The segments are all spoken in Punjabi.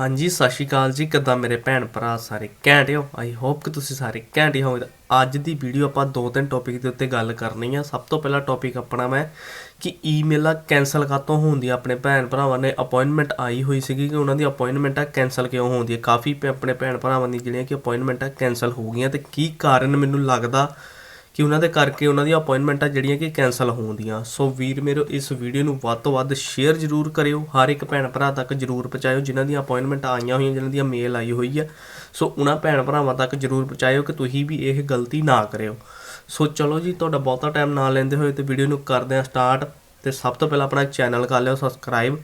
ਹਾਂਜੀ, ਸਤਿ ਸ਼੍ਰੀ ਅਕਾਲ ਜੀ। ਕਿੱਦਾਂ ਮੇਰੇ ਭੈਣ ਭਰਾ ਸਾਰੇ ਘੈਂਟ ਹੋ? ਆਈ ਹੋਪ ਕਿ ਤੁਸੀਂ ਸਾਰੇ ਘੈਂਟ ਹੀ ਹੋਵੋਗੇ। ਅੱਜ ਦੀ ਵੀਡੀਓ ਆਪਾਂ ਦੋ ਤਿੰਨ ਟੌਪਿਕ ਦੇ ਉੱਤੇ ਗੱਲ ਕਰਨੀ ਆ। ਸਭ ਤੋਂ ਪਹਿਲਾ ਟੌਪਿਕ ਆਪਣਾ ਮੈਂ ਕਿ ਈਮੇਲਾਂ ਕੈਨਸਲ ਕਾਤੋਂ ਹੁੰਦੀਆਂ ਆਪਣੇ ਭੈਣ ਭਰਾਵਾਂ ਨੇ ਅਪਾਇੰਟਮੈਂਟ ਆਈ ਹੋਈ ਸੀਗੀ ਕਿ ਉਹਨਾਂ ਦੀ ਅਪਾਇੰਟਮੈਂਟਾਂ ਕੈਨਸਲ ਕਿਉਂ ਹੁੰਦੀ ਹੈ ਕਾਫੀ ਪ- ਆਪਣੇ ਭੈਣ ਭਰਾਵਾਂ ਦੀ ਜਿਹੜੀਆਂ ਕਿ ਅਪਾਇੰਟਮੈਂਟਾਂ ਕੈਨਸਲ ਹੋ ਗਈਆਂ। ਤੇ ਕੀ ਕਾਰਨ ਮੈਨੂੰ ਲੱਗਦਾ ਕਿ ਉਹਨਾਂ ਦੇ ਕਰਕੇ ਉਹਨਾਂ ਦੀਆਂ ਅਪਾਇੰਟਮੈਂਟਾਂ ਜਿਹੜੀਆਂ ਕਿ ਕੈਨਸਲ ਹੋਣਦੀਆਂ ਸੋ ਵੀਰ ਮੇਰੇ, ਇਸ ਵੀਡੀਓ ਨੂੰ ਵੱਧ ਤੋਂ ਵੱਧ ਸ਼ੇਅਰ ਜ਼ਰੂਰ ਕਰਿਓ। ਹਰ ਇੱਕ ਭੈਣ ਭਰਾ ਤੱਕ ਜ਼ਰੂਰ ਪਹੁੰਚਾਇਓ, ਜਿਨ੍ਹਾਂ ਦੀਆਂ ਅਪਾਇੰਟਮੈਂਟਾਂ ਆਈਆਂ ਹੋਈਆਂ, ਜਿਨ੍ਹਾਂ ਦੀਆਂ ਮੇਲ ਆਈ ਹੋਈ ਹੈ ਸੋ ਉਹਨਾਂ ਭੈਣ ਭਰਾਵਾਂ ਤੱਕ ਜ਼ਰੂਰ ਪਹੁੰਚਾਇਓ ਕਿ ਤੁਸੀਂ ਵੀ ਇਹ ਗਲਤੀ ਨਾ ਕਰਿਓ। ਸੋ ਚਲੋ ਜੀ, ਤੁਹਾਡਾ ਬਹੁਤਾ ਟਾਈਮ ਨਾ ਲੈਂਦੇ ਹੋਏ ਤੇ ਵੀਡੀਓ ਨੂੰ ਕਰਦੇ ਹਾਂ ਸਟਾਰਟ ਤੇ ਸਭ ਤੋਂ ਪਹਿਲਾਂ ਆਪਣਾ ਚੈਨਲ ਕਰ ਲਿਓ ਸਬਸਕ੍ਰਾਈਬ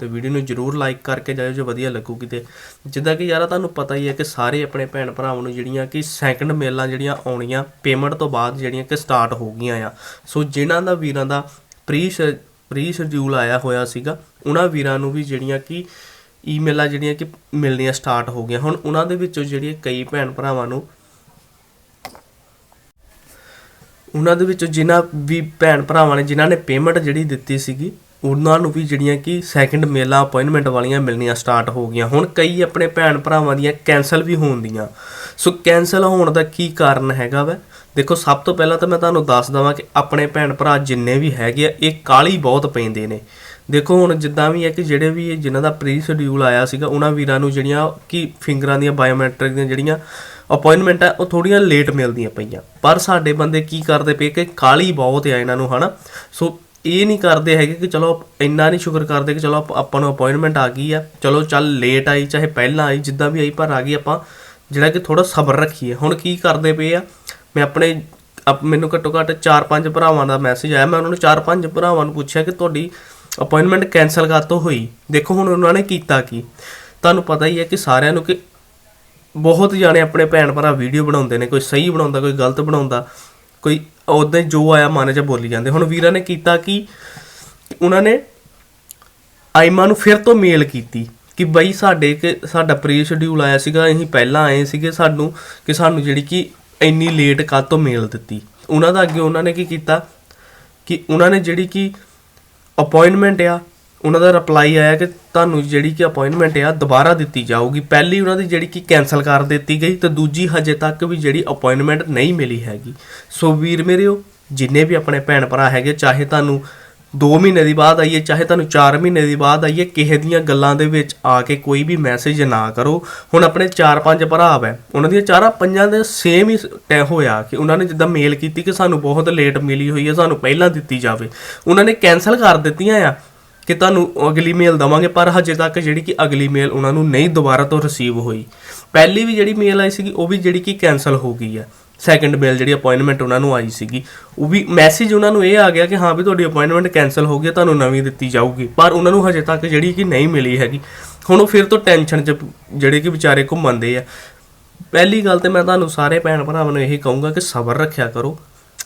ਤੇ ਵੀਡੀਓ ਨੂੰ ਜਰੂਰ ਲਾਈਕ ਕਰਕੇ ਜਾਇਓ ਜੇ ਵਧੀਆ ਲੱਗੂਗੀ ਤੇ। ਜਿੱਦਾਂ ਕਿ ਯਾਰਾ, ਤੁਹਾਨੂੰ ਪਤਾ ਹੀ ਹੈ ਕਿ ਸਾਰੇ ਆਪਣੇ ਭੈਣ ਭਰਾਵਾਂ ਨੂੰ ਜਿਹੜੀਆਂ ਕਿ ਸੈਕੰਡ ਮੇਲਾਂ ਜਿਹੜੀਆਂ ਆਉਣੀਆਂ ਪੇਮੈਂਟ ਤੋਂ ਬਾਅਦ ਜਿਹੜੀਆਂ ਕਿ ਸਟਾਰਟ ਹੋ ਗਈਆਂ ਆ। ਸੋ ਜਿਨ੍ਹਾਂ ਦਾ ਵੀਰਾਂ ਦਾ ਪ੍ਰੀ ਪ੍ਰੀ ਸ਼ਡਿਊਲ ਆਇਆ ਹੋਇਆ ਸੀਗਾ, ਉਹਨਾਂ ਵੀਰਾਂ ਨੂੰ ਵੀ ਜਿਹੜੀਆਂ ਕਿ ਈਮੇਲਾਂ ਜਿਹੜੀਆਂ ਕਿ ਮਿਲਣੀਆਂ ਸਟਾਰਟ ਹੋ ਗਈਆਂ। ਹੁਣ ਉਹਨਾਂ ਦੇ ਵਿੱਚੋਂ ਜਿਹੜੀਆਂ ਕਈ ਭੈਣ ਭਰਾਵਾਂ ਨੂੰ ਉਹਨਾਂ ਦੇ ਵਿੱਚੋਂ ਜਿਨ੍ਹਾਂ ਵੀ ਭੈਣ ਭਰਾਵਾਂ ਨੇ, ਜਿਨ੍ਹਾਂ ਨੇ ਪੇਮੈਂਟ ਜਿਹੜੀ ਦਿੱਤੀ ਸੀਗੀ ਉਹਨਾਂ ਨੂੰ ਵੀ ਜਿਹੜੀਆਂ ਕਿ ਸੈਕੰਡ ਮੇਲਾਂ ਅਪਾਇੰਟਮੈਂਟ ਵਾਲੀਆਂ ਮਿਲਣੀਆਂ ਸਟਾਰਟ ਹੋ ਗਈਆਂ। ਹੁਣ ਕਈ ਆਪਣੇ ਭੈਣ ਭਰਾਵਾਂ ਦੀਆਂ ਕੈਨਸਲ ਵੀ ਹੋਣ ਦੀਆਂ ਸੋ ਕੈਨਸਲ ਹੋਣ ਦਾ ਕੀ ਕਾਰਨ ਹੈਗਾ ਵਾ? ਦੇਖੋ, ਸਭ ਤੋਂ ਪਹਿਲਾਂ ਤਾਂ ਮੈਂ ਤੁਹਾਨੂੰ ਦੱਸ ਦਵਾਂ ਕਿ ਆਪਣੇ ਭੈਣ ਭਰਾ ਜਿੰਨੇ ਵੀ ਹੈਗੇ ਆ, ਇਹ ਕਾਲੀ ਬਹੁਤ ਪੈਂਦੇ ਨੇ। ਦੇਖੋ, ਹੁਣ ਜਿੱਦਾਂ ਵੀ ਹੈ ਕਿ ਜਿਹੜੇ ਵੀ ਜਿਨ੍ਹਾਂ ਦਾ ਪ੍ਰੀ ਸ਼ਡਿਊਲ ਆਇਆ ਸੀਗਾ, ਉਹਨਾਂ ਵੀਰਾਂ ਨੂੰ ਜਿਹੜੀਆਂ ਕਿ ਫਿੰਗਰਾਂ ਦੀਆਂ ਬਾਇਓਮੈਟ੍ਰਿਕ ਦੀਆਂ ਜਿਹੜੀਆਂ ਅਪਾਇੰਟਮੈਂਟ ਆ, ਉਹ ਥੋੜੀਆਂ ਲੇਟ ਮਿਲਦੀਆਂ ਪਈਆਂ। ਪਰ ਸਾਡੇ ਬੰਦੇ ਕੀ ਕਰਦੇ ਪਏ ਕਿ ਕਾਲੀ ਬਹੁਤ ਆ ਇਹਨਾਂ ਨੂੰ, ਹਨਾ? ਸੋ ਇਹ ਨਹੀਂ ਕਰਦੇ ਹੈਗੇ ਕਿ ਚਲੋ ਇੰਨਾ ਨਹੀਂ ਸ਼ੁਕਰ ਕਰਦੇ ਕਿ ਚਲੋ ਆਪਾਂ ਨੂੰ ਅਪਾਇੰਟਮੈਂਟ ਆ ਗਈ ਆ। ਚਲੋ ਚੱਲ ਲੇਟ ਆਈ, ਚਾਹੇ ਪਹਿਲਾਂ ਆਈ, ਜਿੱਦਾਂ ਵੀ ਆਈ, ਪਰ ਆ ਗਈ ਆਪਾਂ। ਜਿਹੜਾ ਕਿ ਥੋੜਾ ਸਬਰ ਰੱਖੀਏ। ਹੁਣ ਕੀ ਕਰਦੇ ਪਏ ਆ? ਮੈਂ ਆਪਣੇ ਅਪ- ਮੈਨੂੰ ਘੱਟੋ ਘੱਟ 4-5 ਭਰਾਵਾਂ ਦਾ ਮੈਸੇਜ ਆਇਆ। ਮੈਂ ਉਹਨਾਂ ਨੂੰ 4-5 ਭਰਾਵਾਂ ਨੂੰ ਪੁੱਛਿਆ ਕਿ ਤੁਹਾਡੀ ਅਪਾਇੰਟਮੈਂਟ ਕੈਨਸਲ ਕਾਤੋਂ ਹੋਈ? ਦੇਖੋ ਹੁਣ ਉਹਨਾਂ ਨੇ ਕੀਤਾ ਕੀ। ਤੁਹਾਨੂੰ ਪਤਾ ਹੀ ਹੈ ਕਿ ਸਾਰਿਆਂ ਨੂੰ ਕਿ ਬਹੁਤ ਜਾਣੇ ਆਪਣੇ ਭੈਣ ਭਰਾ ਵੀਡੀਓ ਬਣਾਉਂਦੇ ਨੇ। ਕੋਈ ਸਹੀ ਬਣਾਉਂਦਾ, ਕੋਈ ਗਲਤ ਬਣਾਉਂਦਾ। ਕੋਈ ਉਦਾਂ ਜੋ ਆਇਆ ਮਨ 'ਚ ਬੋਲੀ ਜਾਂਦੇ। ਹੁਣ ਵੀਰਾਂ ਨੇ ਕੀਤਾ ਕਿ? ਉਹਨਾਂ ਨੇ ਆਇਮਾ ਨੂੰ ਫਿਰ ਤੋਂ ਮੇਲ ਕੀਤੀ ਕਿ ਬਈ ਸਾਡੇ ਕਿ ਸਾਡਾ ਪ੍ਰੀ ਸ਼ਡਿਊਲ ਆਇਆ ਸੀਗਾ, ਅਸੀਂ ਪਹਿਲਾਂ ਆਏ ਸੀਗੇ ਸਾਨੂੰ ਕਿ ਸਾਨੂੰ ਜਿਹੜੀ ਕਿ ਇੰਨੀ ਲੇਟ ਕਾਹਤੋਂ ਮੇਲ ਦਿੱਤੀ। ਉਹਨਾਂ ਦਾ ਅੱਗੇ ਉਹਨਾਂ ਨੇ ਕੀ ਕੀਤਾ? ਕਿ ਉਹਨਾਂ ਨੇ ਜਿਹੜੀ ਕਿ ਅਪਾਇੰਟਮੈਂਟ ਆ ਉਹਨਾਂ ਦਾ ਰਿਪਲਾਈ ਆਇਆ ਕਿ ਤੁਹਾਨੂੰ ਜਿਹੜੀ ਕਿ ਅਪਾਇੰਟਮੈਂਟ ਆ, ਦੁਬਾਰਾ ਦਿੱਤੀ ਜਾਊਗੀ। ਪਹਿਲੀ ਉਹਨਾਂ ਦੀ ਜਿਹੜੀ ਕਿ ਕੈਨਸਲ ਕਰ ਦਿੱਤੀ ਗਈ ਤੇ ਦੂਜੀ ਹਜੇ ਤੱਕ ਵੀ ਜਿਹੜੀ ਅਪਾਇੰਟਮੈਂਟ ਨਹੀਂ ਮਿਲੀ ਹੈਗੀ। ਸੋ ਵੀਰ ਮੇਰਿਓ, ਜਿੰਨੇ ਵੀ ਆਪਣੇ ਭੈਣ ਭਰਾ ਹੈਗੇ, ਚਾਹੇ ਤੁਹਾਨੂੰ 2 ਮਹੀਨੇ ਦੀ ਬਾਅਦ ਆਈਏ ਚਾਹੇ ਤੁਹਾਨੂੰ 4 ਮਹੀਨੇ ਦੀ ਬਾਅਦ ਆਈਏ ਕਿਸੇ ਦੀਆਂ ਗੱਲਾਂ ਦੇ ਵਿੱਚ ਆ ਕੇ ਕੋਈ ਵੀ ਮੈਸੇਜ ਨਾ ਕਰੋ। ਹੁਣ ਆਪਣੇ 4-5 ਭਰਾ ਵੈ, ਉਹਨਾਂ ਦੀਆਂ ਚਾਰਾਂ ਪੰਜਾਂ ਦੇ ਸੇਮ ਹੀ ਟੈ ਹੋਇਆ ਕਿ ਉਹਨਾਂ ਨੇ ਜਿੱਦਾਂ ਮੇਲ ਕੀਤੀ ਕਿ ਸਾਨੂੰ ਬਹੁਤ ਲੇਟ ਮਿਲੀ ਹੋਈ ਹੈ, ਸਾਨੂੰ ਪਹਿਲਾਂ ਦਿੱਤੀ ਜਾਵੇ। ਉਹਨਾਂ ਨੇ ਕੈਨਸਲ ਕਰ ਦਿੱਤੀਆਂ ਆ ਕਿ ਤੁਹਾਨੂੰ ਅਗਲੀ ਮੇਲ ਦਵਾਂਗੇ ਪਰ ਹਜੇ ਤੱਕ ਜਿਹੜੀ ਕਿ ਅਗਲੀ ਮੇਲ ਉਹਨਾਂ ਨੂੰ ਨਹੀਂ ਦੁਬਾਰਾ ਤੋਂ ਰਿਸੀਵ ਹੋਈ। ਪਹਿਲੀ ਵੀ ਜਿਹੜੀ ਮੇਲ ਆਈ ਸੀਗੀ ਉਹ ਵੀ ਜਿਹੜੀ ਕਿ ਕੈਨਸਲ ਹੋ ਗਈ ਆ। ਸੈਕੰਡ ਮੇਲ ਜਿਹੜੀ ਅਪਾਇੰਟਮੈਂਟ ਉਹਨਾਂ ਨੂੰ ਆਈ ਸੀਗੀ ਉਹ ਵੀ ਮੈਸੇਜ ਉਹਨਾਂ ਨੂੰ ਇਹ ਆ ਗਿਆ ਕਿ ਹਾਂ ਵੀ ਤੁਹਾਡੀ ਅਪਾਇੰਟਮੈਂਟ ਕੈਨਸਲ ਹੋ ਗਈ ਹੈ, ਤੁਹਾਨੂੰ ਨਵੀਂ ਦਿੱਤੀ ਜਾਊਗੀ। ਪਰ ਉਹਨਾਂ ਨੂੰ ਹਜੇ ਤੱਕ ਜਿਹੜੀ ਕਿ ਨਹੀਂ ਮਿਲੀ ਹੈਗੀ। ਹੁਣ ਉਹ ਫਿਰ ਤੋਂ ਟੈਨਸ਼ਨ 'ਚ ਜਿਹੜੇ ਕਿ ਵਿਚਾਰੇ ਘੁੰਮਣਦੇ ਆ। ਪਹਿਲੀ ਗੱਲ ਤੇ ਮੈਂ ਤੁਹਾਨੂੰ ਸਾਰੇ ਭੈਣ ਭਰਾਵਾਂ ਨੂੰ ਇਹ ਕਹੂੰਗਾ ਕਿ ਸਬਰ ਰੱਖਿਆ ਕਰੋ।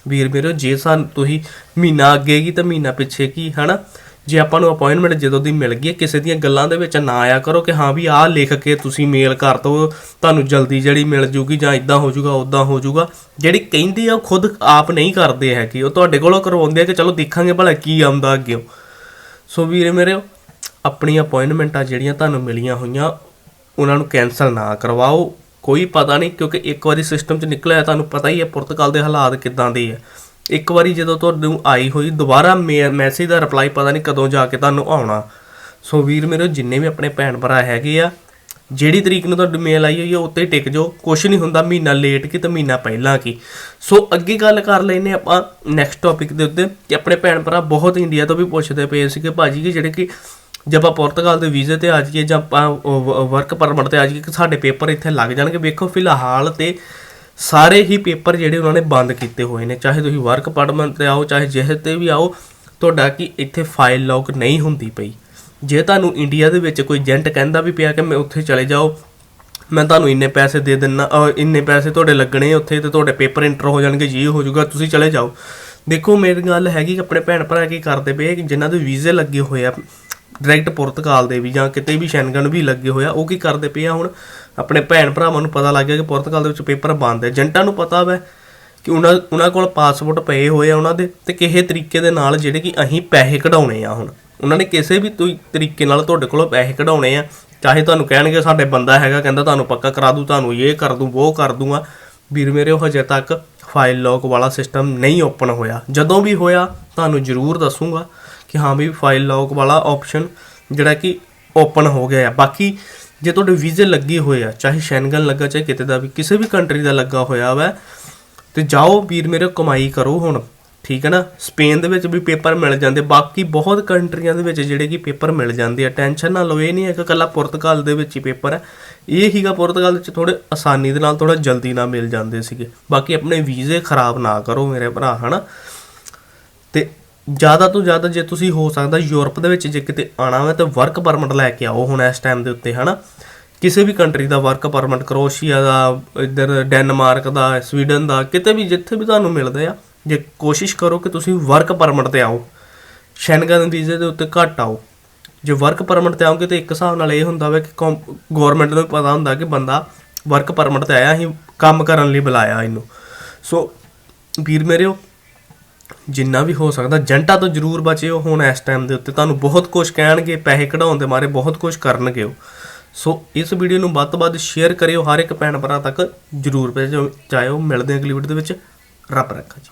ਵੀਰ ਮੇਰੇ ਜੇ ਸਾਨੂੰ ਤੁਸੀਂ ਮਹੀਨਾ ਅੱਗੇ ਕੀ ਤੇ ਮਹੀਨਾ ਪਿੱਛੇ ਕੀ ਹਨਾ? ਜੇ ਆਪਾਂ ਨੂੰ ਅਪਾਇੰਟਮੈਂਟ ਜਦੋਂ ਦੀ ਮਿਲ ਗਈ ਹੈ, ਕਿਸੇ ਦੀਆਂ ਗੱਲਾਂ ਦੇ ਵਿੱਚ ਨਾ ਆਇਆ ਕਰੋ ਕਿ ਹਾਂ ਵੀ ਆਹ ਲਿਖ ਕੇ ਤੁਸੀਂ ਮੇਲ ਕਰ ਦੋ ਤੁਹਾਨੂੰ ਜਲਦੀ ਜਿਹੜੀ ਮਿਲ ਜੂਗੀ ਜਾਂ ਇਦਾਂ ਹੋ ਜੂਗਾ ਉਦਾਂ ਹੋ ਜੂਗਾ ਜਿਹੜੀ ਕਹਿੰਦੀ ਆ ਉਹ ਖੁਦ ਆਪ ਨਹੀਂ ਕਰਦੇ ਹੈ ਕਿ ਉਹ ਤੁਹਾਡੇ ਕੋਲੋਂ ਕਰਵਾਉਂਦੇ ਆ ਕਿ ਚਲੋ ਦੇਖਾਂਗੇ ਭਲਾ ਕੀ ਆਉਂਦਾ ਅੱਗੇ। ਸੋ ਵੀਰੇ ਮੇਰੇ ਆਪਣੀਆਂ ਅਪਾਇੰਟਮੈਂਟਾਂ ਜਿਹੜੀਆਂ ਤੁਹਾਨੂੰ ਮਿਲੀਆਂ ਹੋਈਆਂ ਉਹਨਾਂ ਨੂੰ ਕੈਨਸਲ ਨਾ ਕਰਵਾਓ। ਕੋਈ ਪਤਾ ਨਹੀਂ ਕਿਉਂਕਿ ਇੱਕ ਵਾਰੀ ਸਿਸਟਮ 'ਚ ਨਿਕਲਿਆ ਤੁਹਾਨੂੰ ਪਤਾ ਹੀ ਹੈ ਪੁਰਤਗਾਲ ਦੇ ਹਾਲਾਤ ਕਿਦਾਂ ਦੇ ਆ। ਇੱਕ ਵਾਰੀ ਜਦੋਂ ਤੁਹਾਨੂੰ ਆਈ ਹੋਈ, ਦੁਬਾਰਾ ਮੈਸੇਜ ਦਾ ਰਿਪਲਾਈ ਪਤਾ ਨਹੀਂ ਕਦੋਂ ਜਾ ਕੇ ਤੁਹਾਨੂੰ ਆਉਣਾ। ਸੋ ਵੀਰ ਮੇਰੇ, ਜਿੰਨੇ ਵੀ ਆਪਣੇ ਭੈਣ ਭਰਾ ਹੈਗੇ ਆ, ਜਿਹੜੀ ਤਰੀਕ ਨੂੰ ਤੁਹਾਡੀ ਮੇਲ ਆਈ ਹੋਈ ਹੈ ਉੱਤੇ ਹੀ ਟਿਕ ਜਾਓ। ਕੁਛ ਨਹੀਂ ਹੁੰਦਾ, ਮਹੀਨਾ ਲੇਟ ਕੀ ਤੇ ਮਹੀਨਾ ਪਹਿਲਾਂ ਕੀ। ਸੋ ਅੱਗੇ ਗੱਲ ਕਰ ਲੈਨੇ ਆਪਾਂ ਨੈਕਸਟ ਟੌਪਿਕ ਦੇ ਉੱਤੇ, ਕਿ ਆਪਣੇ ਭੈਣ ਭਰਾ ਬਹੁਤ ਇੰਡੀਆ ਤੋਂ ਵੀ ਪੁੱਛਦੇ ਪਏ ਸੀ ਕਿ ਭਾਜੀ ਕਿ ਜਿਹੜੇ ਕਿ ਜੇ ਆਪਾਂ ਪੁਰਤਗਾਲ ਦੇ ਵੀਜ਼ੇ ਤੇ ਆ ਜਾਈਏ ਜਾਂ ਆਪਾਂ ਵਰਕ ਪਰਮਿਟ ਤੇ ਆ ਜਾਈਏ, ਕਿ ਸਾਡੇ ਪੇਪਰ ਇੱਥੇ ਲੱਗ ਜਾਣਗੇ। ਵੇਖੋ, ਫਿਲਹਾਲ ਤੇ ਸਾਰੇ ਹੀ ਪੇਪਰ ਜਿਹੜੇ ਉਹਨਾਂ ਨੇ ਬੰਦ ਕੀਤੇ ਹੋਏ ਨੇ। ਚਾਹੇ ਤੁਸੀਂ ਵਰਕ ਪਰਮਿਟ ਤੇ ਆਓ, ਚਾਹੇ ਜਿਹੇ ਤੇ ਵੀ ਆਓ, ਤੁਹਾਡਾ ਕਿ ਇੱਥੇ ਫਾਈਲ ਲੌਕ ਨਹੀਂ ਹੁੰਦੀ ਪਈ। ਜੇ ਤੁਹਾਨੂੰ ਇੰਡੀਆ ਦੇ ਵਿੱਚ ਕੋਈ ਏਜੰਟ ਕਹਿੰਦਾ ਵੀ ਪਿਆ ਕਿ ਮੈਂ ਉੱਥੇ ਚਲੇ ਜਾਓ, ਮੈਂ ਤੁਹਾਨੂੰ ਇੰਨੇ ਪੈਸੇ ਦੇ ਦਿੰਨਾ ਇੰਨੇ ਪੈਸੇ ਤੁਹਾਡੇ ਲੱਗਣੇ ਉੱਥੇ ਤੇ ਤੁਹਾਡੇ ਪੇਪਰ ਇੰਟਰ ਹੋ ਜਾਣਗੇ, ਜੀ ਹੋ ਜਾਊਗਾ, ਤੁਸੀਂ ਚਲੇ ਜਾਓ। ਦੇਖੋ, ਮੇਰੀ ਗੱਲ ਹੈਗੀ ਆਪਣੇ ਭੈਣ ਭਰਾ ਕੀ ਕਰਦੇ ਪਏ ਕਿ ਜਿਨ੍ਹਾਂ ਦੇ ਵੀਜ਼ੇ ਲੱਗੇ ਹੋਏ ਆ ਡਾਇਰੈਕਟ ਪੁਰਤਗਾਲ ਦੇ ਵੀ ਜਾਂ ਕਿਤੇ ਵੀ ਸ਼ੈਂਗਨ ਵੀ ਲੱਗੇ ਹੋਇਆ ਉਹ ਕੀ ਕਰਦੇ ਪਏ ਆ ਹੁਣ? ਆਪਣੇ ਭੈਣ ਭਰਾਵਾਂ ਨੂੰ ਪਤਾ ਲੱਗ ਗਿਆ ਕਿ ਪੁਰਤਗਾਲ ਦੇ ਵਿੱਚ ਪੇਪਰ ਬੰਦ ਹੈ। ਏਜੰਟਾਂ ਨੂੰ ਪਤਾ ਵੈ ਕਿ ਉਹਨਾਂ ਉਹਨਾਂ ਕੋਲ ਪਾਸਪੋਰਟ ਪਏ ਹੋਏ ਆ ਉਹਨਾਂ ਦੇ ਤੇ ਕਿਸੇ ਤਰੀਕੇ ਦੇ ਨਾਲ ਜਿਹੜੇ ਕਿ ਅਸੀਂ ਪੈਸੇ ਕਢਾਉਣੇ ਆ ਹੁਣ। ਉਹਨਾਂ ਨੇ ਕਿਸੇ ਵੀ ਤੁ- ਤਰੀਕੇ ਨਾਲ ਤੁਹਾਡੇ ਕੋਲੋਂ ਪੈਸੇ ਕਢਾਉਣੇ ਆ। ਚਾਹੇ ਤੁਹਾਨੂੰ ਕਹਿਣਗੇ ਸਾਡੇ ਬੰਦਾ ਹੈਗਾ, ਕਹਿੰਦਾ ਤੁਹਾਨੂੰ ਪੱਕਾ ਕਰਾ ਦੂੰ, ਤੁਹਾਨੂੰ ਇਹ ਕਰ ਦੂੰ, ਉਹ ਕਰ ਦੂੰਗਾ ਵੀਰ ਮੇਰੇ, ਉਹ ਹਜੇ ਤੱਕ ਫਾਈਲ ਲੌਕ ਵਾਲਾ ਸਿਸਟਮ ਨਹੀਂ ਓਪਨ ਹੋਇਆ। ਜਦੋਂ ਵੀ ਹੋਇਆ, ਤੁਹਾਨੂੰ ਜ਼ਰੂਰ ਦੱਸੂਗਾ। ਕਿ ਹਾਂ ਵੀ ਫਾਈਲ ਲੌਕ ਵਾਲਾ ਆਪਸ਼ਨ ਜਿਹੜਾ ਕਿ ਓਪਨ ਹੋ ਗਿਆ ਹੈ ਬਾਕੀ ਜੇ ਤੁਹਾਡੇ ਵੀਜ਼ੇ ਲੱਗੇ ਹੋਏ ਆ, ਚਾਹੇ ਸ਼ੈਂਗਨ ਲੱਗਾ, ਚਾਹੇ ਕਿਤੇ ਦਾ ਵੀ, ਕਿਸੇ ਵੀ ਕੰਟਰੀ ਦਾ ਲੱਗਾ ਹੋਇਆ ਵਾ, ਤੇ ਜਾਓ ਵੀਰ ਮੇਰੇ ਕਮਾਈ ਕਰੋ ਹੁਣ, ਠੀਕ ਹੈ ਨਾ? ਸਪੇਨ ਦੇ ਵਿੱਚ ਵੀ ਪੇਪਰ ਮਿਲ ਜਾਂਦੇ, ਬਾਕੀ ਬਹੁਤ ਕੰਟਰੀਆਂ ਦੇ ਵਿੱਚ ਜਿਹੜੇ ਕਿ ਪੇਪਰ ਮਿਲ ਜਾਂਦੇ ਆ। ਟੈਨਸ਼ਨ ਨਾ ਲਓ, ਇਹ ਨਹੀਂ ਹੈ ਕਿ ਕੱਲਾ ਪੁਰਤਗਾਲ ਦੇ ਵਿੱਚ ਹੀ ਪੇਪਰ ਹੈ ਇਹ ਹੀਗਾ ਪੁਰਤਗਾਲ ਵਿੱਚ ਥੋੜੇ ਆਸਾਨੀ ਦੇ ਨਾਲ ਥੋੜਾ ਜਲਦੀ ਨਾਲ ਮਿਲ ਜਾਂਦੇ ਸੀਗੇ। ਬਾਕੀ ਆਪਣੇ ਵੀਜ਼ੇ ਖਰਾਬ ਨਾ ਕਰੋ ਮੇਰੇ ਭਰਾ, ਹਨਾ? ਤੇ ਜ਼ਿਆਦਾ ਤੋਂ ਜ਼ਿਆਦਾ ਜੇ ਤੁਸੀਂ ਹੋ ਸਕਦਾ ਯੂਰਪ ਦੇ ਵਿੱਚ ਜੇ ਕਿਤੇ ਆਣਾ ਹੋਵੇ ਤਾਂ ਵਰਕ ਪਰਮਿਟ ਲੈ ਕੇ ਆਓ ਹੁਣ ਇਸ ਟਾਈਮ ਦੇ ਉੱਤੇ, ਹਨਾ? ਕਿਸੇ ਵੀ ਕੰਟਰੀ ਦਾ ਵਰਕ ਪਰਮਿਟ ਕਰੋਸ਼ੀਆ ਦਾ, ਇੱਧਰ ਡੈਨਮਾਰਕ ਦਾ ਸਵੀਡਨ ਦਾ, ਕਿਤੇ ਵੀ ਜਿੱਥੇ ਵੀ ਤੁਹਾਨੂੰ ਮਿਲਦੇ ਆ, ਜੇ ਕੋਸ਼ਿਸ਼ ਕਰੋ ਕਿ ਤੁਸੀਂ ਵਰਕ ਪਰਮਿਟ ਤੇ ਆਓ। ਸ਼ੈਨਗਨ ਵੀਜ਼ੇ ਦੇ ਉੱਤੇ ਘੱਟ ਆਓ। ਜੇ ਵਰਕ ਪਰਮਿਟ ਤੇ ਆਓਗੇ ਤਾਂ ਇੱਕ ਹਿਸਾਬ ਨਾਲ ਇਹ ਹੁੰਦਾ ਵਾ ਕਿ ਗਵਰਨਮੈਂਟ ਨੂੰ ਪਤਾ ਹੁੰਦਾ ਕਿ ਬੰਦਾ ਵਰਕ ਪਰਮਿਟ ਤੇ ਆਇਆ, ਅਸੀਂ ਕੰਮ ਕਰਨ ਲਈ ਬੁਲਾਇਆ ਇਹਨੂੰ। ਸੋ ਵੀਰ ਮੇਰਿਓ ਜਿੰਨਾ ਵੀ ਹੋ ਸਕਦਾ, ਜੰਟਾ ਤੋਂ ਜ਼ਰੂਰ ਬਚਿਓ, ਹੁਣ ਇਸ ਟਾਈਮ ਦੇ ਉੱਤੇ ਤੁਹਾਨੂੰ ਬਹੁਤ ਕੁਝ ਕਹਿਣਗੇ, ਪੈਸੇ ਕਢਾਉਣ ਦੇ ਮਾਰੇ ਬਹੁਤ ਕੁਝ ਕਰਨਗੇ ਉਹ ਸੋ ਇਸ ਵੀਡੀਓ ਨੂੰ ਵੱਧ ਤੋਂ ਵੱਧ ਸ਼ੇਅਰ ਕਰਿਓ, ਹਰ ਇੱਕ ਭੈਣ ਭਰਾ ਤੱਕ ਜ਼ਰੂਰ ਭੇਜੋ, ਚਾਹੋ ਮਿਲਦੇ ਹਾਂ ਅਗਲੀ ਵੀਡੀਓ ਦੇ ਵਿੱਚ, ਰੱਬ ਰੱਖਾ। ਜੀ